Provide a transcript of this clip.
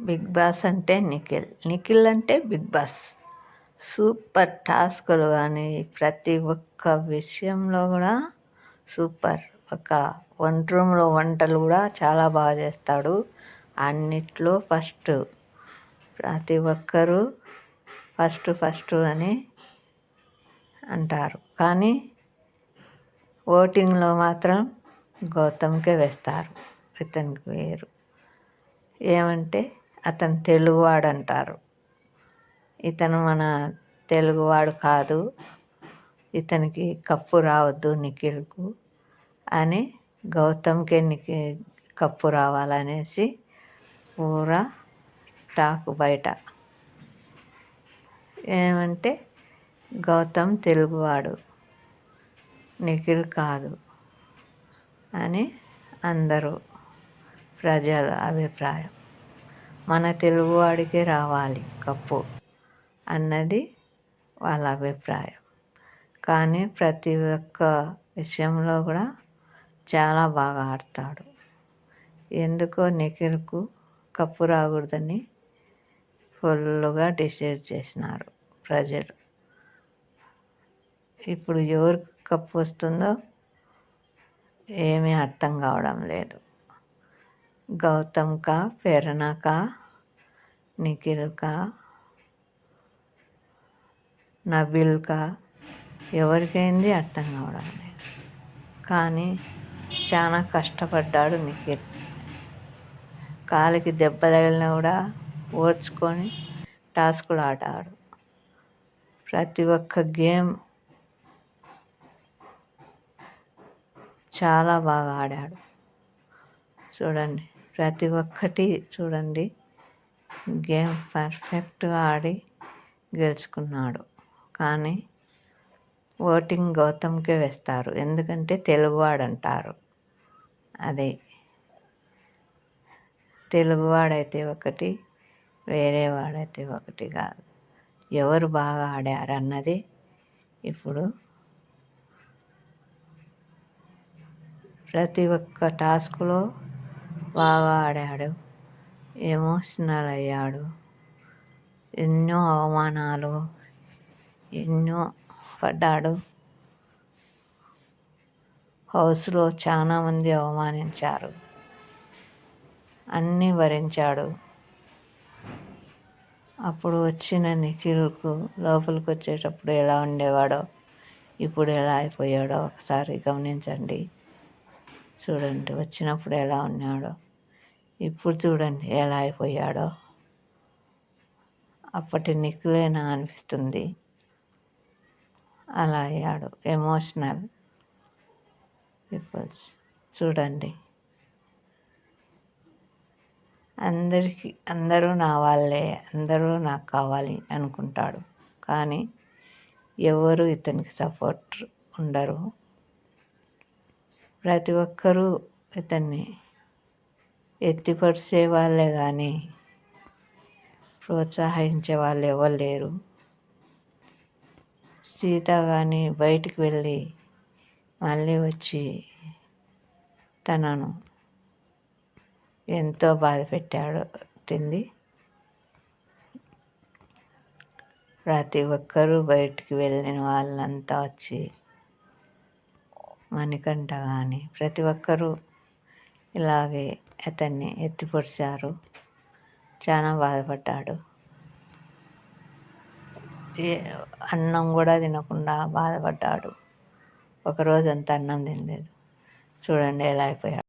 Big boss అంటే నిఖిల్. నిఖిల్ అంటే big boss. Super టాస్కులు కానీ ప్రతి ఒక్క విషయంలో కూడా సూపర్. ఒక వంట రూమ్లో వంటలు కూడా చాలా బాగా చేస్తాడు. అన్నిట్లో ఫస్ట్. ప్రతి ఒక్కరూ ఫస్ట్ ఫస్ట్ అని అంటారు. కానీ ఓటింగ్లో మాత్రం గౌతమ్కే వేస్తారు. ఇతనికి వేరు. ఏమంటే అతను తెలుగువాడు అంటారు ఇతను మన తెలుగువాడు కాదు. ఇతనికి కప్పు రావద్దు నిఖిల్కు అని గౌతమ్కే నికి కప్పు రావాలనేసి పూరా టాక్ బయట. ఏమంటే గౌతమ్ తెలుగువాడు నిఖిల్ కాదు అని అందరూ ప్రజల అభిప్రాయం. మన తెలుగువాడికే రావాలి కప్పు అన్నది వాళ్ళ అభిప్రాయం. కానీ ప్రతి ఒక్క విషయంలో కూడా చాలా బాగా ఆడతాడు. ఎందుకో నిఖిల్కు కప్పు రాకూడదని ఫుల్గా డిసైడ్ చేసినారు ప్రజలు. ఇప్పుడు ఎవరికి కప్పు వస్తుందో ఏమీ అర్థం కావడం లేదు. గౌతమ్కా ప్రేరణకా నబిల్ కా ఎవరికైంది అర్థం కావడం లేదు. కానీ చాలా కష్టపడ్డాడు నిఖిల్. కాలికి దెబ్బ తగిలినా కూడా ఓర్చుకొని టాస్కులు ఆడాడు. ప్రతి ఒక్క గేమ్ చాలా బాగా ఆడాడు. చూడండి. ప్రతి ఒక్కటి చూడండి. గేమ్ పర్ఫెక్ట్గా ఆడి గెలుచుకున్నాడు. కానీ ఓటింగ్ గౌతమ్కే వేస్తారు. ఎందుకంటే తెలుగువాడు అంటారు అదే. తెలుగువాడైతే ఒకటి వేరే వాడైతే ఒకటి కాదు. ఎవరు బాగా ఆడారు అన్నది ఇప్పుడు ప్రతి ఒక్క టాస్క్లో బాగా ఆడాడు. ఎమోషనల్ అయ్యాడు. ఎన్నో అవమానాలు ఎన్నో పడ్డాడు. హౌస్లో చాలామంది అవమానించారు. అన్నీ భరించాడు. అప్పుడు వచ్చిన నిఖిల్కు లోపలికి వచ్చేటప్పుడు ఎలా ఉండేవాడో ఇప్పుడు ఎలా అయిపోయాడో ఒకసారి గమనించండి. చూడండి వచ్చినప్పుడు ఎలా ఉన్నాడో. ఇప్పుడు చూడండి ఎలా అయిపోయాడో. అప్పటి నిక్కులేనా అనిపిస్తుంది. అలా అయ్యాడు. ఎమోషనల్ పీపుల్స్ చూడండి. అందరికీ అందరూ నా వాళ్ళే అందరూ నాకు కావాలి అనుకుంటాడు. కానీ ఎవరు ఇతనికి సపోర్ట్ ఉండరు. ప్రతి ఒక్కరూ ఇతన్ని ఎత్తిపరిచే వాళ్ళే కానీ ప్రోత్సహించే వాళ్ళు ఎవరు లేరు. సీత కానీ బయటికి వెళ్ళి మళ్ళీ వచ్చి తనను ఎంతో బాధ పెట్టాడు పెట్టింది ప్రతి ఒక్కరూ బయటికి వెళ్ళిన వాళ్ళంతా వచ్చి మణికంఠ కానీ ప్రతి ఒక్కరూ ఇలాగే అతన్ని ఎత్తిపొడిచారు. చాలా బాధపడ్డాడు. అన్నం కూడా తినకుండా బాధపడ్డాడు. ఒకరోజు అంత అన్నం తినలేదు. చూడండి ఎలా అయిపోయాడు.